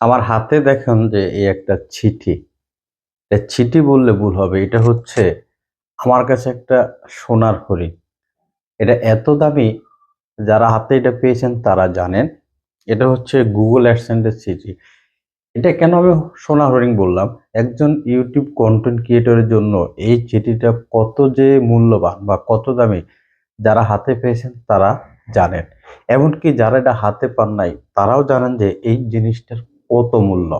আমার হাতে দেখেন যে এই একটা চিঠি চিঠি বললে ভুল হবে। এটা হচ্ছে আমার কাছে একটা সোনার হরিণ এটা এত দামি, যারা হাতে এটা পেয়েছেন তারা জানেন। এটা হচ্ছে গুগল অ্যাডসেন্সের চিঠি এটা কেন আমি সোনার হরিণ বললাম? একজন ইউটিউব কন্টেন্ট ক্রিয়েটরের জন্য এই চিঠিটা কত যে মূল্যবান বা কত দামি, যারা হাতে পেয়েছেন তারা জানেন। এমনকি যারা এটা হাতে পান নাই, তারাও জানেন যে এই জিনিসটার কত মূল্য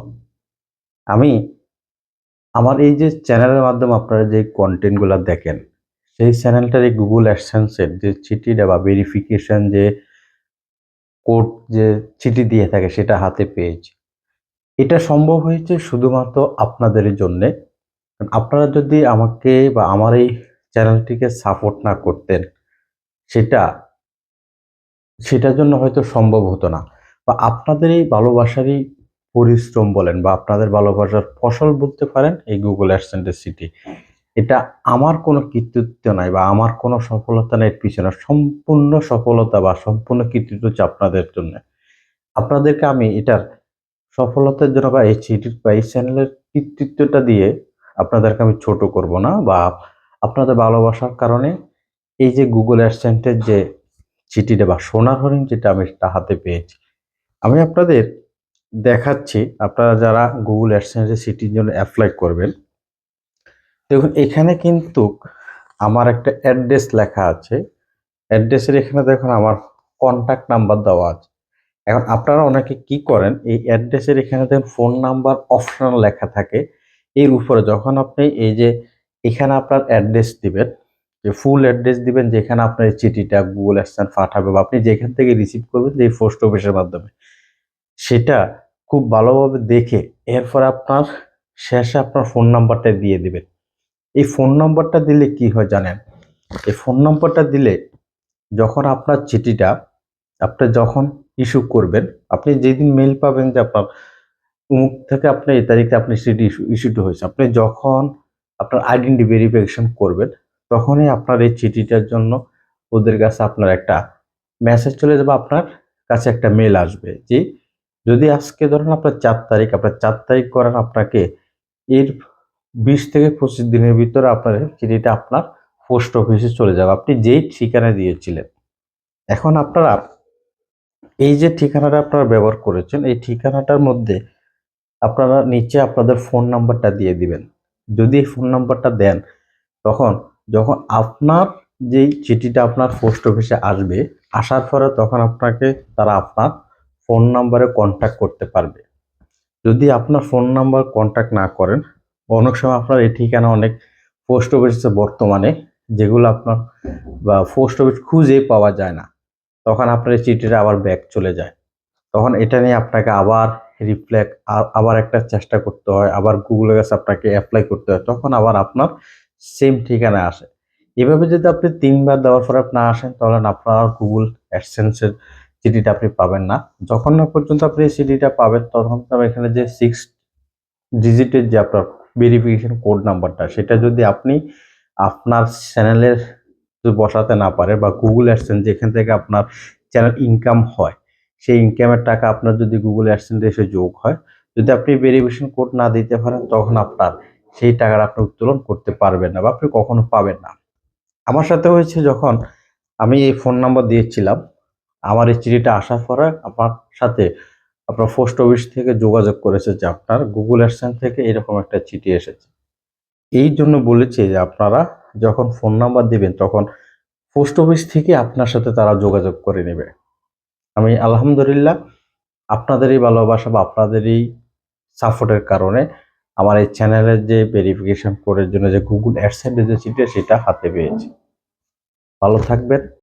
আমি আমার এই যে চ্যানেলের মাধ্যমে আপনারা যে কন্টেন্টগুলো দেখেন, সেই চ্যানেলটার এই গুগল অ্যাডসেন্সের যে চিঠিটা বা ভেরিফিকেশন যে কোড যে চিঠি দিয়ে থাকে সেটা হাতে পেয়েছি। এটা সম্ভব হয়েছে শুধুমাত্র আপনাদের জন্যে। আপনারা যদি আমাকে বা আমার এই চ্যানেলটিকে সাপোর্ট না করতেন, সেটা, সেটার জন্য হয়তো সম্ভব হতো না। বা আপনাদের এই ভালোবাসারই পরিশ্রম বলেন বা আপনাদের ভালোবাসার ফসল বলতে পারেন এই গুগল অ্যাডসেন্টের সিটি এটা আমার কোনো কৃতিত্ব নাই বা আমার কোনো সফলতা নেই পিছনে। সম্পূর্ণ সফলতা বা সম্পূর্ণ কৃতিত্ব হচ্ছে আপনাদের জন্য। আপনাদেরকে আমি এটার সফলতার জন্য বা এই চিঠির বা এই চ্যানেলের কৃতিত্বটা দিয়ে আপনাদেরকে আমি ছোট করব না বা আপনাদের ভালোবাসার কারণে এই যে গুগল অ্যাডসেন্টের যে চিঠিটা বা সোনার হরিণ যেটা আমি হাতে পেয়েছি। আমি আপনাদের দেখাচ্ছি। আপনারা যারা গুগল অ্যাডসেন্সের সিটির জন্য অ্যাপ্লাই করবেন, দেখুন, এখানে কিন্তু আমার একটা অ্যাড্রেস লেখা আছে। অ্যাড্রেসের এখানে দেখুন, আমার কন্ট্যাক্ট নাম্বার দেওয়া আছে। এখন আপনারা অনেকে কি করেন, এই অ্যাড্রেসের এখানে দেখুন ফোন নাম্বার অপশনাল লেখা থাকে। এর উপরে যখন আপনি এই যে এখানে আপনার অ্যাড্রেস দিবেন, যে ফুল অ্যাড্রেস দিবেন, যেখানে আপনার চিঠিটা গুগল অ্যাডসেন্স পাঠাবে বা আপনি যেখান থেকে রিসিভ করবেন, যে পোস্ট অফিসের মাধ্যমে, সেটা খুব ভালোভাবে দেখে এরপর আপনার শেষে আপনার ফোন নাম্বারটা দিয়ে দিবেন। এই ফোন নাম্বারটা দিলে কি হয় জানেন? এই ফোন নাম্বারটা দিলে যখন আপনার চিঠিটা আপনি যখন ইস্যু করবেন, আপনি যেদিন মেল পাবেন যে আপনার উমুক থেকে আপনি এই তারিখে আপনি চিঠি ইস্যু ইস্যুটা হয়েছে। আপনি যখন আপনার আইডেন্টি ভেরিফিকেশন করবেন, তখনই আপনার এই চিঠিটার জন্য ওদের কাছে আপনার একটা মেসেজ চলে যাবে, আপনার কাছে একটা মেল আসবে যে যদি আজকে ধরেন আপনার চার তারিখ, আপনার চার তারিখ করেন আপনাকে এর বিশ থেকে পঁচিশ দিনের ভিতরে আপনার চিঠিটা আপনার পোস্ট অফিসে চলে যাবে। আপনি যেই ঠিকানা দিয়েছিলেন। এখন আপনারা এই যে ঠিকানাটা আপনারা ব্যবহার করেছেন, এই ঠিকানাটার মধ্যে আপনারা নিচে আপনাদের ফোন নাম্বারটা দিয়ে দিবেন। যদি ফোন নাম্বারটা দেন, তখন যখন আপনার যেই চিঠিটা আপনার পোস্ট অফিসে আসবে, আসার পরে তখন আপনাকে তারা আপনার ফোন নাম্বারে কন্ট্যাক্ট করতে পারবে। যদি আপনার ফোন নাম্বার কন্ট্যাক্ট না করেন, অনেক সময় আপনার এই ঠিকানা অনেক পোস্ট অফিসে বর্তমানে, যেগুলো আপনার, বা পোস্ট অফিস খুঁজে পাওয়া যায় না। তখন আপনার এই চিঠিটা আবার ব্যাক চলে যায়। তখন এটা নিয়ে আপনাকে আবার রিফ্লেক্ট আবার একটা চেষ্টা করতে হয়, আবার গুগলের কাছে আপনাকে অ্যাপ্লাই করতে হয়, তখন আবার আপনার সেম ঠিকানায় আসে। এভাবে যদি আপনি তিনবার দেওয়ার পরে না আসেন, তাহলে আপনার গুগল অ্যাডসেন্সের চিঠিটা আপনি পাবেন না। যখন না পর্যন্ত আপনি সিডিটা পাবেন, তখন তো এখানে যে সিক্স ডিজিটের যে আপনার ভেরিফিকেশন কোড নাম্বারটা সেটা যদি আপনি আপনার চ্যানেলের বসাতে না পারে বা গুগল অ্যাডসেন্স যেখান থেকে আপনার চ্যানেল ইনকাম হয়, সেই ইনকামের টাকা আপনার যদি গুগল অ্যাডসেন্সে এসে যোগ হয়, যদি আপনি ভেরিফিকেশন কোড না দিতে পারেন, তখন আপনার সেই টাকাটা আপনি উত্তোলন করতে পারবেন না বা আপনি কখনো পাবেন না। আমার সাথে হয়েছে যখন আমি এই ফোন নাম্বার দিয়েছিলাম আমার এই চিঠিটা আসার পরে আমার সাথে আপনার পোস্ট অফিস থেকে যোগাযোগ করেছে যে আপনার গুগল অ্যাডসেন্স থেকে এরকম একটা চিঠি এসেছে। এই জন্য বলেছে যে আপনারা যখন ফোন নাম্বার দিবেন, তখন পোস্ট অফিস থেকে আপনার সাথে তারা যোগাযোগ করে নেবে। আমি আলহামদুলিল্লাহ আপনাদেরই ভালোবাসা বা আপনাদেরই সাপোর্টের কারণে আমার এই চ্যানেলের যে ভেরিফিকেশন কোডের জন্য যে গুগল অ্যাডসেন্সের যে চিঠি সেটা হাতে পেয়েছি। ভালো থাকবেন।